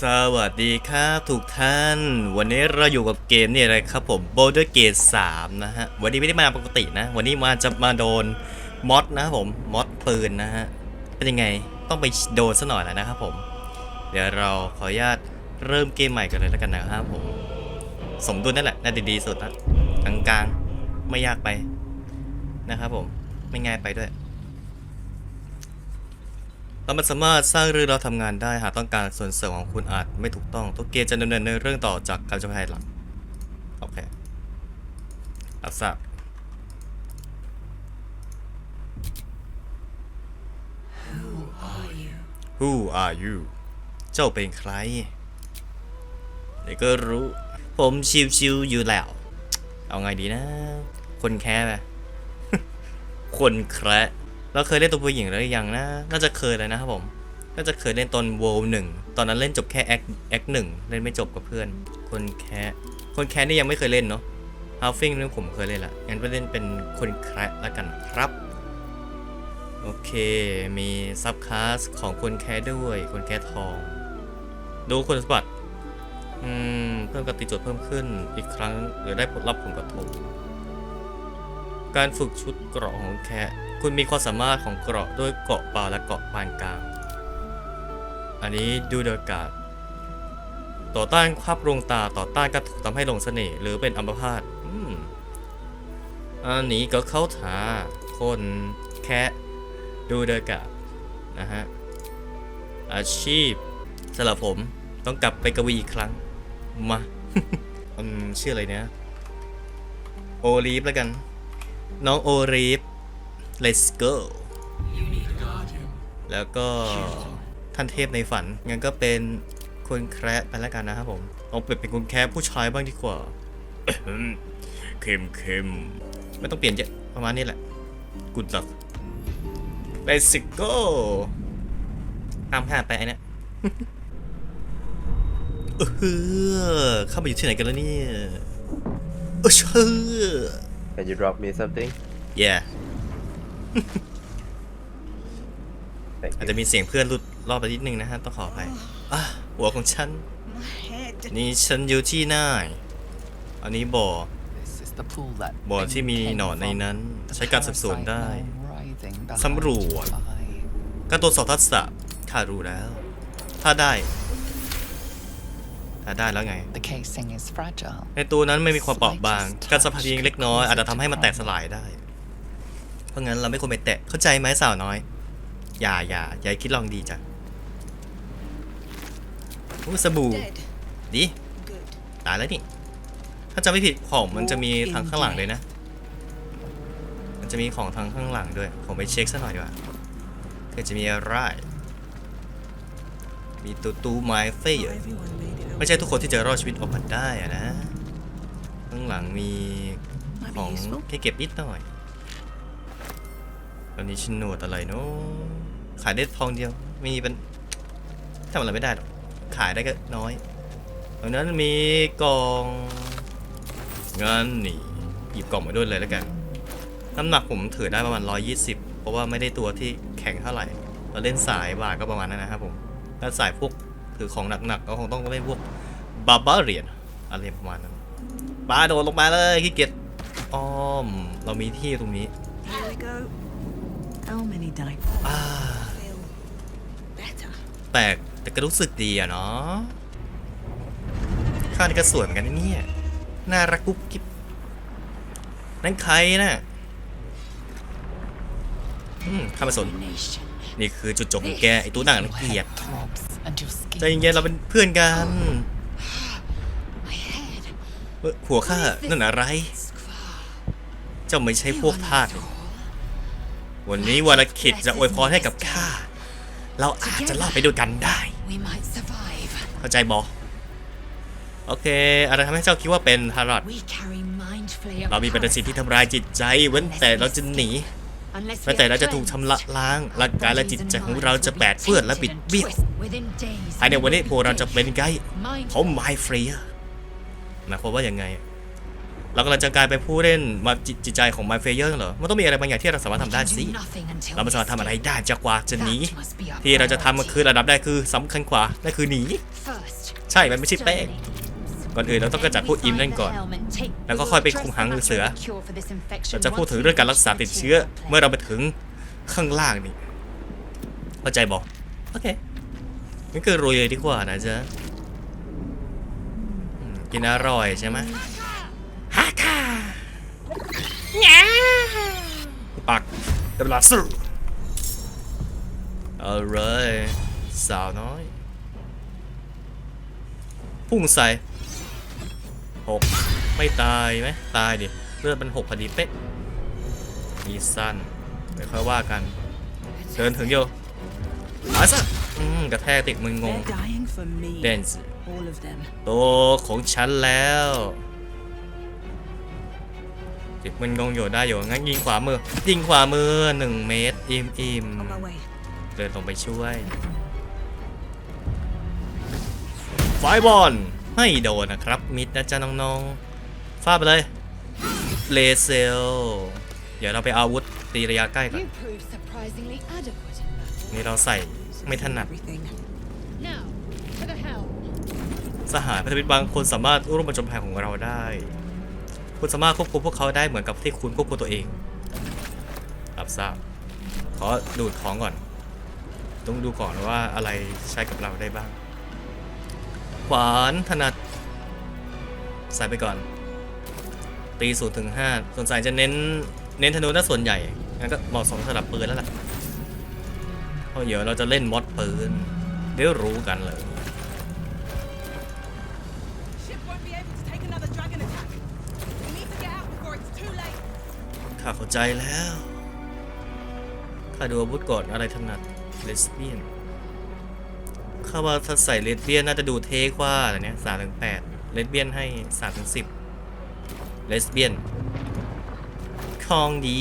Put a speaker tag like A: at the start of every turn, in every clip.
A: สวัสดีครับทุกท่าน วันนี้เราอยู่กับเกมนี่อะไรครับผม Boulder Gate 3 นะฮะ วันนี้ไม่ได้มาปกตินะ วันนี้มาจะมาโดนมอดนะครับผมมอดปืนนะฮะ เป็นยังไงต้องไปโดนซะหน่อยแล้วนะครับผม เดี๋ยวเราขออนุญาตเริ่มเกมใหม่กันเลยแล้วกันนะครับผม สมดุลนั่นแหละน่าจะดีสุดนะกลางๆ ไม่ยากไปนะครับผมไม่ง่ายไปด้วย เรามันสามารถสร้างเรื่องเราทำงานได้หากต้องการส่วนเสริมของคุณอาจไม่ถูกต้องทุกเกมจะดำเนินในเรื่องต่อจากการจำภายหลังโอเครับทราบ Who are you เจ้าเป็นใครเดี๋ยวก็รู้ ผมชิวๆอยู่แล้ว เอาไงดีนะ คนแค่ไหมคนแคระ เราเคยเล่นตัวผู้หญิงหรือยังนะ น่าจะเคยเลยนะครับผม น่าจะเคยเล่นตอนโวลหนึ่งตอนนั้นเล่นจบแค่แอคแอคหนึ่งเล่นไม่จบกับเพื่อน คนแค่คนแค่นี่ยังไม่เคยเล่นเนาะฮาฟิงนี่ผมเคยเล่นละงั้นไปเล่นเป็นคนแคระแล้วกันครับ โอเค มีซับคลาสของคนแค่ด้วย คนแค่ทอง ดูคุณสมบัติอืมเพิ่มกตีโจทย์เพิ่มขึ้นอีกครั้งหรือได้ผลลัพธ์ผลกระทบการฝึกชุดเกราะของแคะ คุณมีความสามารถของเกราะด้วยเกราะเปล่าและเกราะปานกลาง อันนี้ดูเดอกาศต่อต้านภาพลวงตาต่อต้านการถูกทำให้หลงเสน่ห์หรือเป็นอัมพาตอันนี้ก็เข้าถาคนแคะดูเดอกาศนะฮะอาชีพสำหรับผมต้องกลับไปกวีอีกครั้ง มาอืมชื่ออะไรเนี่ย โอลีฟแล้วกัน น้องโอลีฟ let's go แล้วก็ท่านเทพในฝัน งั้นก็เป็นคนแคระไปแล้วกันนะครับผมเอาเปลี่ยนเป็นคนแคระผู้ชายบ้างดีกว่าเข้มเข้มไม่ต้องเปลี่ยนเยอะประมาณนี้แหละ good luck let's go ตามผ่านไปไอ้เนี่ยเออเข้ามาอยู่ที่ไหนกันแล้วเนี่ยเออเชื่อ
B: Can you drop me something?
A: yeah
B: Thank
A: อาจ
B: you.
A: จะมีเสียงเพื่อนหลุดรอบไปนิดนึงนะฮะต้องขออภัยอะหัวของฉัน นี่ฉันอยู่ที่ไหนอันนี้บ่อ
C: This is the pool that
A: บ่อที่มีหนอนในนั้น ใช้การสืบสวนได้สำรวจการตรวจสอบทักษะข้ารู้แล้ว ถ้าได้ ถ้าได้แล้วไง
C: The casing is fragile.
A: ในตัวนั้นไม่มีความเปราะบาง การสัมผัสเพียงเล็กน้อยอาจจะทำให้มันแตกสลายได้ เพราะงั้นเราไม่ควรไปแตะเข้าใจไหมสาวน้อย อย่าอย่าอย่าคิดลองดีจ้ะโอ้สบู่
D: Dead.
A: ดี
D: Good.
A: ตายแล้วนี่ถ้าจำไม่ผิดของมันจะมีทางข้างหลังเลยนะ มันจะมีของทางข้างหลังด้วย ผมไปเช็คซะหน่อยดีกว่าเกิดจะมีอะไร มีตูตูไม้เฟย
D: Everyone made it
A: ไม่ใช่ทุกคนที่จะรอดชีวิตออกมาได้อะนะ ข้างหลังมีของให้เก็บนิดหน่อย ตอนนี้ชินโนดอะไรเนาะขายได้ทองเดียว มีเป็นทำอะไรไม่ได้หรอก ขายได้ก็น้อยตรงนั้นมีกล่องงั้นนี่หยิบกล่องมาด้วยเลยแล้วกันน้ำหนักผมถือได้ประมาณ 120 เพราะว่าไม่ได้ตัวที่แข็งเท่าไหร่ เราเล่นสายบาทก็ประมาณนั้นนะครับผม ถ้าสายพวกถือของหนักๆก็คงต้องเล่นพวกบาบาเรียนอะไรประมาณนั้นปาโดดลงมาเลยขี้เกียจอ้อม เรามีที่ตรงนี้ อ่าแปลกแต่ก็รู้สึกดีอะเนาะข้านี่ก็สวยเหมือนกันนะเนี่ย น่ารักกุ๊บกิ๊บนั่นใครน่ะอืมข้ามาสน นี่คือจุดจบของแก ไอตัวหนังเกลียดใจเย็นๆเราเป็นเพื่อนกันเอ้ยหัวข้านั่นอะไร เจ้าไม่ใช่พวกทาสหรอ วันนี้วรคิดจะอวยพรให้กับข้า เราอาจจะรอดไปด้วยกันได้
D: We might survive.
A: เข้าใจบอโอเค อะไรทำให้เจ้าคิดว่าเป็นทารอด
D: We carry mind flayer.
A: เรามีปฏิสิทธิ์ที่ทำลายจิตใจ เว้นแต่เราจะหนี
D: Unless
A: เว้นแต่เราจะถูกชำระล้างร่างกายและจิตใจของเราจะแปดเปื้อนและบิดเบี้ยว
D: Within days.
A: ภายในวันนี้พวกเราจะเป็นไกด์
D: Mind
A: ของไมฟรีหมายความว่ายังไง เรากำลังจะกลายเป็นผู้เล่นมาจิตจิตใจของมาเฟเยอร์เหรอ มันต้องมีอะไรบางอย่างที่เราสามารถทำได้
D: We can
A: สิ
D: do nothing until
A: เราไม่สามารถทำอะไรได้จากกว่าจะหนี
D: That must be our
A: ที่เราจะทำมันคือระดับได้คือสำคัญกว่านั่นคือหนี
D: First,
A: ใช่ มันไม่ใช่แป้ง ก่อนอื่นเราต้องกระจัดพวกอิมนั่นก่อน แล้วก็ค่อยไปคุมหางเสือ เราจะพูดถึงเรื่องการรักษาติดเชื้อ เมื่อเราไปถึงข้างล่างนี่ เข้าใจบอก โอเคงั้นก็รวยเลยดีกว่านะจ๊ะอืมกินอร่อยใช่ไหมฮักค่ะ ปักเดบลาสูเอาเลยสาวน้อย พุ่งใส่หกไม่ตายไหมตายดิเลือดมันหกพอดีเป๊ะมีสั้นเดี๋ยวค่อยว่ากัน เดินถึงโยมาซะอืมกระแทกติดมึงงง
E: They're dying for me.
A: เดนส์
E: All of them.
A: ตัวของฉันแล้ว ติดมึนงงอยู่ได้อยู่งั้นยิงขวามือ ยิงขวามือหนึ่งเมตรอิมอิม
E: On my way.
A: เดินลงไปช่วยไฟบอลไม่โดนนะครับ มิดนะจ๊ะน้องๆฟาดไปเลยเลเซล เดี๋ยวเราไปเอาอาวุธตีระยะใกล้ก่อน
D: You proved surprisingly adequate in battle.
A: นี่เราใส่ไม่ถนัด
E: Everything.
D: Now, for the helm.
A: สหายพันธมิตรบางคนสามารถร่วมประจนภัยของเราได้ คุณสามารถควบคุมพวกเขาได้เหมือนกับที่คุณควบคุมตัวเองรับทราบ ขอดูดของก่อน ต้องดูก่อนว่าอะไรใช้กับเราได้บ้าง ขวานถนัด ใส่ไปก่อน ตีศูนย์ถึงห้าส่วนใส่จะเน้น เน้นธนูน่าส่วนใหญ่ งั้นก็เหมาะสมสำหรับปืนแล้วล่ะ เพราะเดี๋ยวเราจะเล่นมอดปืน เดี๋ยวรู้กันเลย ใจแล้วข้าดูอาวุธก่อนอะไรถนัดเลสเบี้ยนข้าว่าถ้าใส่เลสเบี้ยนน่าจะดูเท่กว่าแต่เนี้ยสามถึงแปดเลสเบี้ยนให้สามถึงสิบเลสเบี้ยนคองดี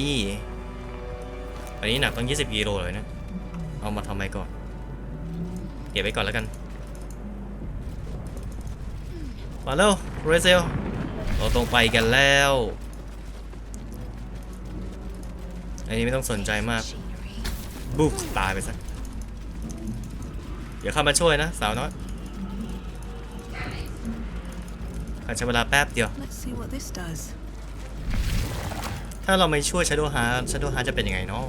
A: อันนี้หนักต้อง20กิโลเลยนะ เอามาทำไมก่อน เก็บไว้ก่อนแล้วกัน มาแล้วเรเซลเราตรงไปกันแล้ว อันนี้ไม่ต้องสนใจมากบุกตายไปสักเดี๋ยวเข้ามาช่วยนะ สาวน้อยอาจจะเวลาแป๊บเดียว
E: Let's see what this does.
A: ถ้าเราไม่ช่วย Shadow Heart Shadow Heart จะเป็นยังไงเนาะ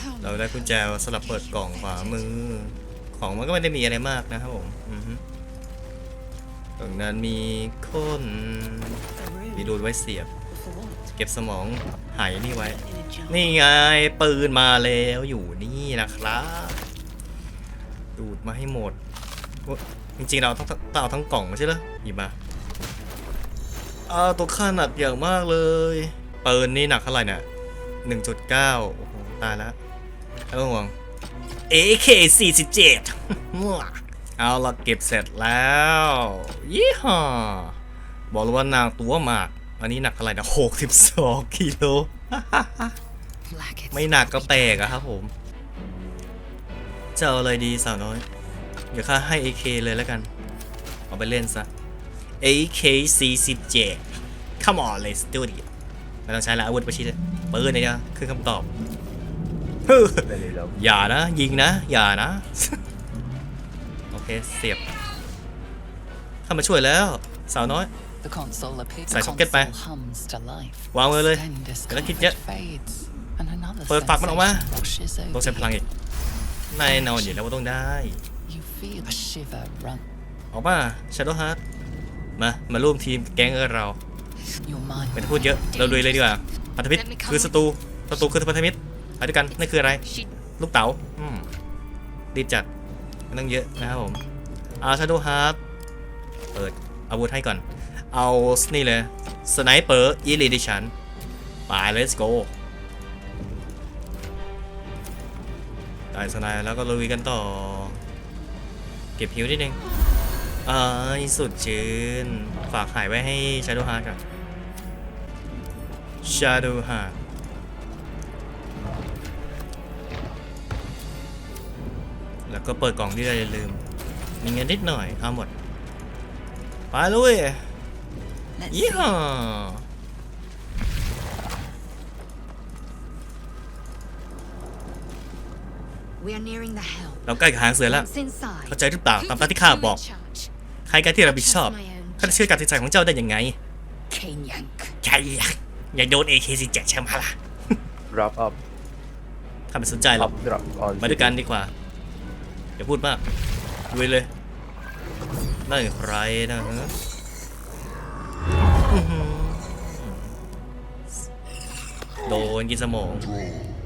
D: Helm.
A: เราได้กุญแจสำหรับเปิดกล่องขวามือ ของมันก็ไม่ได้มีอะไรมากนะครับผมอือฮึตรงนั้นมีคน
E: A room.
A: มีรูนไว้เสียบ
E: For what?
A: เก็บสมองหายนี่ไว้
E: In a jar.
A: นี่ไงปืนมาแล้วอยู่นี่นะครับ ดูดมาให้หมดโอ๊ยจริงๆเราต้องต้องเอาทั้งกล่องไม่ใช่เหรอหยิบมาอ้าวตัวค่าหนักอย่างมากเลยปืนนี่หนักเท่าไหร่เนี่ยหนึ่งจุดเก้าโอ้โหตายแล้วไม่ต้องห่วง AK 47เอาละเก็บเสร็จแล้ว ยี่ห้อ บอกเลยว่านางตัวมาก อันนี้หนักเท่าไหร่นะ62กิโล
C: Like it's
A: ไม่หนักก็แปลกอะครับผมจะเอาอะไรดีสาวน้อย เดี๋ยวข้าให้ AK เลยแล้วกัน เอาไปเล่นซะ AK 47 Come on let's do it ไม่ต้องใช้แล้วอาวุธประชิดเลยปืนเนี่ยคือคำตอบอย่านะ ยิงนะ อย่านะ โอเค เสียบ เข้ามาช่วยแล้ว สาวน้อย
C: The console appears.
A: Xài
C: The
A: socket ba.
C: console hums to life.
A: วางมือเลย
C: Then
A: เดี๋ยวเราคิดเยอะ
C: discomfort fades, and another
A: เปิดฝักมันออกมา
C: sensation washes
A: ต้อง
C: over
A: ใช้พลัง
C: you.
A: อีกแน่นอนอยู่แล้วว่าต้องได้
C: You feel a shiver run.
A: ออกมา Shadow Heart มา มาร่วมทีมแก๊งกับเรา
C: Your mind
A: ไม่ต้องพูดเยอะ เราลุยเลยดีกว่าพันธมิตรคือศัตรูศัตรูคือพันธมิตรไปด้วยกันนั่นคืออะไร
D: She
A: ลูกเต๋าอืมรีบจัดไม่ต้องเยอะนะครับผมเอา Shadow Heart เปิดอาวุธให้ก่อน เอานี่เลยสไนเปอร์อีลิดิชันไป let's go ได้สไนแล้วก็ลุยกันต่อ เก็บฮิวนิดนึงอ่าสุดจืนฝากหายไว้ให้ Shadow Heart ก่อน Shadow Heart แล้วก็เปิดกล่องที่เราอย่าลืม มีเงินนิดหน่อยเอาหมด ไปเลย
C: Let's
A: ยี่
C: see.
A: ห้อ
D: We are nearing the hell.
A: เราใกล้กับหางเสือแล้ว
D: Once inside,
A: เข้าใจหรือเปล่า
D: who
A: ตาม
D: would
A: ที่ข้า
D: you in
A: บอก
D: charge?
A: ใครกันที่รับผิดชอบ
D: Trust my own
A: ข้าจะเชื่อการตัดสินใจของเจ้าได้ยังไง
C: Cane yank.
A: ใช่อะอย่าโดน AK47 ใช่ไหมล่ะ
B: drop up
A: ข้าไม่สนใจหรอก
B: up drop on
A: มาด้วยกันดีกว่า อย่าพูดมากลุยเลยนั่นใครนะฮะ โดนกินสมอง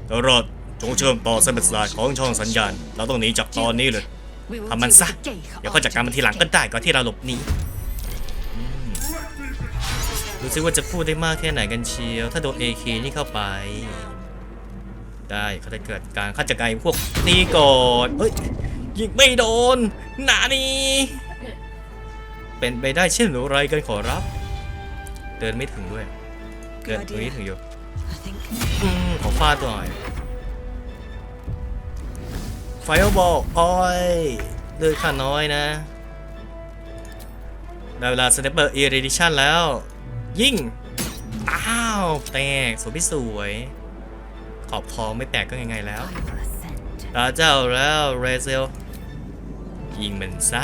A: ตลอดจงเชื่อมต่อเส้นประสาทของช่องสัญญาณ เราต้องหนีจากตอนนี้เลย
D: We will
A: ทำมัน
D: deal
A: ซะ
D: with the Geich
A: เดี๋ยวก็จัดการมันทีหลังก็ได้ก่อนที่เราหลบหนีอืมดูซิว่าจะพูดได้มากแค่ไหนกันเชียว ถ้าโดน AK นี่เข้าไป ได้เขาจะเกิดการฆาตกรรมพวกนี้ก่อนเฮ้ยยิงไม่โดนหนานี่เป็นไปได้เช่นไรกันขอรับ เดินไม่ถึงด้วย เดินตรงนี้ถึงอยู่
D: I think
A: อืมขอฟาดหน่อยไฟบอลอ้อยเลือดข้าน้อยนะได้เวลาสเนปเปอร์เอเรดิชันแล้ว ยิ่ง อ้าว แตก สวยพี่สวย ขอบทอไม่แตกก็ยังไงแล้วตาเจ้าแล้วเรเซล ยิงมันซะ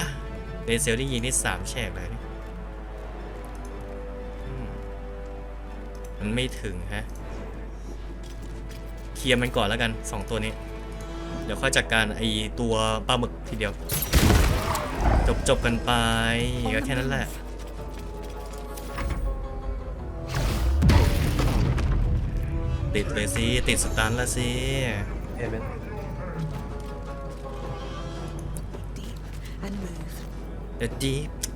A: เรเซลที่ยิงได้สามแฉกเลยมันไม่ถึงฮะ ลียร์มันก่อนแล้วกันสองตัวนี้ เดี๋ยวค่อยจัดการไอตัวปลาหมึกทีเดียว จบจบกันไปก็แค่นั้นแหละติดเลยสิติดสตันแล้วสิ
B: heaven
E: Deep and move.
A: เด็ดดี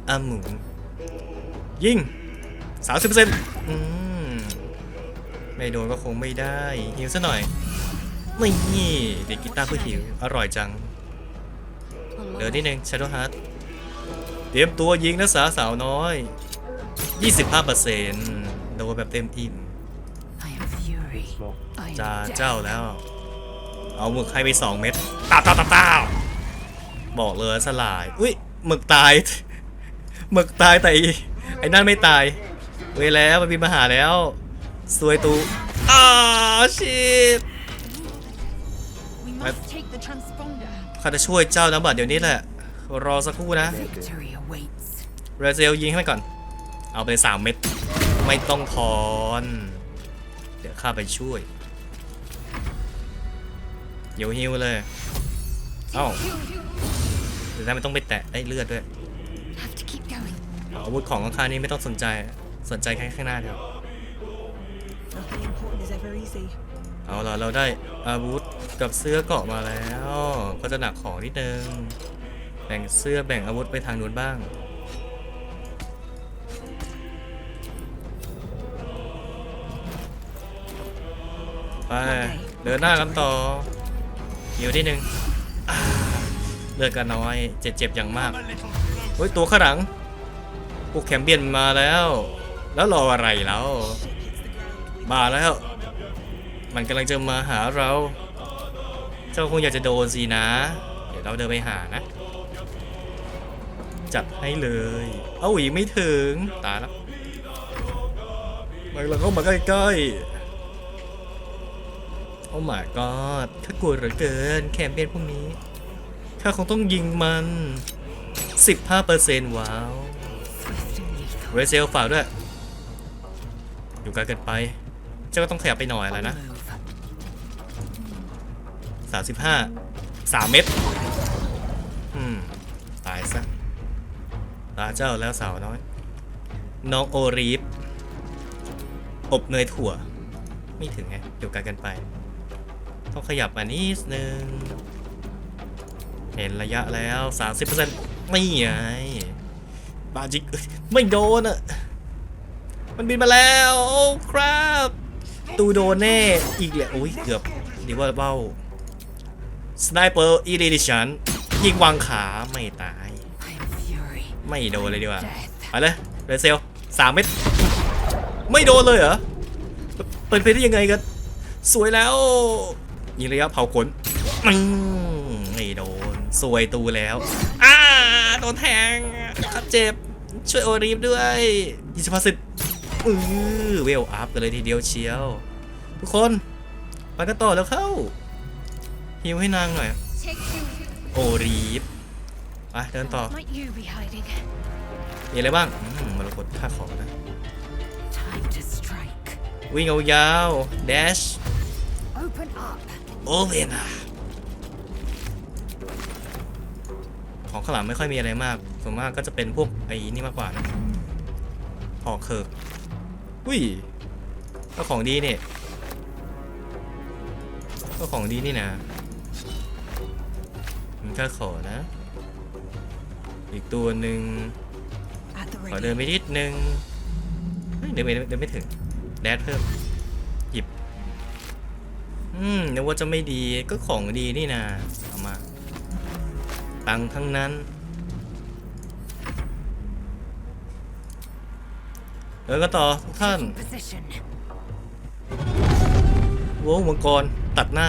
A: อาหมูยิงสามสิบเปอร์เซ็นต์อืมไม่โดนก็คงไม่ได้ หิวซะหน่อย นี่เด็กกีตาร์เพื่อหิว อร่อยจังเหลือ
D: my
A: นิดนึง Shadow Heart เตรียมตัวยิงนะสาวสาวน้อย 25เปอร์เซนต์โดนแบบเต็มอิ่มจ้าเจ้าแล้ว เอาหมึกให้ไป2เม็ดตาตาตาตาบอกเลยสลาย อุ้ยหมึกตาย หมึกตายแต่ไอ้ไอนั่นไม่ตาย เว้ยแล้วมันมีมาหาแล้ว สวยตูอ้าชิต ข้าจะช่วยเจ้านะบัดเดี๋ยวนี้แหละ รอสักครู่นะ
C: Victory awaits.
A: เรเซลยิงให้มันก่อน เอาไปสามเม็ด ไม่ต้องทอนเดี๋ยวข้าไปช่วยเดี๋ยวฮิวเลย เอ้าเดี๋ยวนั้นไม่ต้องไปแตะได้เลือดด้วย
D: Have to keep going.
A: เอาอาวุธของข้างๆนี่ไม่ต้องสนใจ สนใจแค่ข้างหน้าเดียว เอาล่ะเราได้อาวุธกับเสื้อเกาะมาแล้ว ก็จะหนักของนิดนึง แบ่งเสื้อแบ่งอาวุธไปทางนู้นบ้าง ไป เดินหน้ากันต่ออยู่ที่หนึ่งเลือดกันน้อยเจ็บเจ็บอย่างมากเฮ้ยตัวข้างหลังพวกแคมเปียนมาแล้ว แล้วรออะไรแล้ว มาแล้ว มันกำลังจะมาหาเรา เจ้าคงอยากจะโดนสินะ เดี๋ยวเราเดินไปหานะ จัดให้เลย เอ้าอีกไม่ถึง ตายแล้วมันเราเข้ามาใกล้ๆโอ้ my god ถ้ากลัวเหลือเกิน แคมเปญพวกนี้ ข้าคงต้องยิงมัน 15%ว้าวเรเซลฝากด้วย อยู่ไกลเกินไป เจ้าก็ต้องขยับไปหน่อยแล้วนะ สามสิบห้าสามเม็ดอืม ตายซะตาเจ้าแล้วสาวน้อย น้องโอรีฟอบเนยถั่ว ไม่ถึงไงอยู่ไกลกันไป ต้องขยับมานิดนึง เห็นระยะแล้ว 30%ไม่ไงบาจิกไม่โดนอะ มันบินมาแล้ว โอ้ครับ ตูโดนแน่ อีกแหละโอ้ย เกือบดีว่าเบ้า สไนเปอร์อีดิชันยิงวางขาไม่ตาย
C: I am fury.
A: ไม่โดนเลยดีกว่า
C: Death.
A: ไปเลยเรเซลสามเม็ดไม่โดนเลยเหรอเป็นไปได้ยังไงกันสวยแล้วยิงระยะเผาขนอืมไม่โดนสวยตูแล้วอ่าโดนแทงอะเจ็บช่วยโอรีฟด้วยยี่สิบสิทธิ์อือเวลอัพกันเลยทีเดียวเชียว ทุกคนไปกันต่อแล้วเข้า ฮิวให้นางหน่อย
D: Take you.
A: โอรีฟไปเดินต่อ
D: Might you be hiding?
A: มีอะไรบ้างอืมมรกตค่าของนะ
C: Time to strike.
A: วิ่งเอายาวเดช
C: Open up.
A: โอเวนอะของข้างหลังไม่ค่อยมีอะไรมาก ส่วนมากก็จะเป็นพวกไอ้นี่มากกว่านะหอกเคิร์กอุ้ยก็ของดีเนี่ยก็ของดีนี่นะ มันก็ขอนะ อีกตัวหนึ่ง
C: At the
A: ขอเดินไปนิดนึงเฮ้ยเดินไม่เดินไม่ถึง แดดเพิ่ม หยิบ อืมนึกว่าจะไม่ดีก็ของดีนี่นะเอามา ตังค์ทั้งนั้น แล้วก็ต่อทุกท่าน
C: Taking position.
A: โว้วมังกรตัดหน้า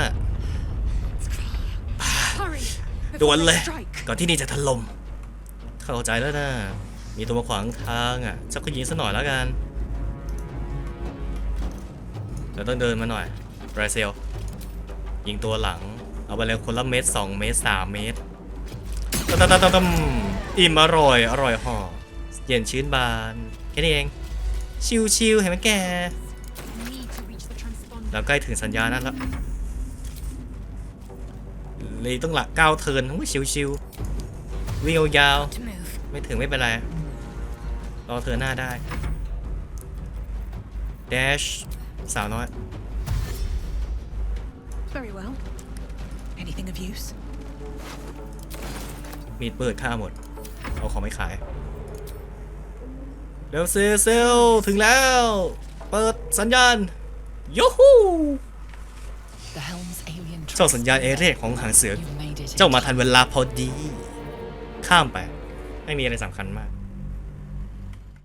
A: ด่วน
D: before
A: เลย
D: they strike.
A: ก่อนที่นี่จะถล่มเข้าใจแล้วนะ มีตัวมาขวางทางอะจะก็ยิงซะหน่อยแล้วกันเราต้องเดินมาหน่อยบราเซลยิงตัวหลัง เอาไปเลยคนละเม็ด2เม็ด3เม็ดตตตตตมอิ่มอร่อย อร่อยห่อเย็นชื้นบานแค่นี้เอง ชิวๆเห็นไหมแก
D: Need to reach the transponder.
A: เราใกล้ถึงสัญญาณนั้นแล้ว เลยต้องหลักก้าวเทิร์นอุ้ยชิวๆวิ่งยาว
C: To move.
A: ๆไม่ถึงไม่เป็นไร รอเธอหน้าได้ dash สาวน้อย
D: Very well. Anything of use?
A: มีดเปิดค่าหมด เอาของไม่ขาย เร็วเซลเซลถึงแล้ว เปิดสัญญาณยูฮู
C: The helm's
A: เจ้าสัญญาณเอเรียของหางเสือ เจ้ามาทันเวลาพอดี ข้ามไป ไม่มีอะไรสำคัญมาก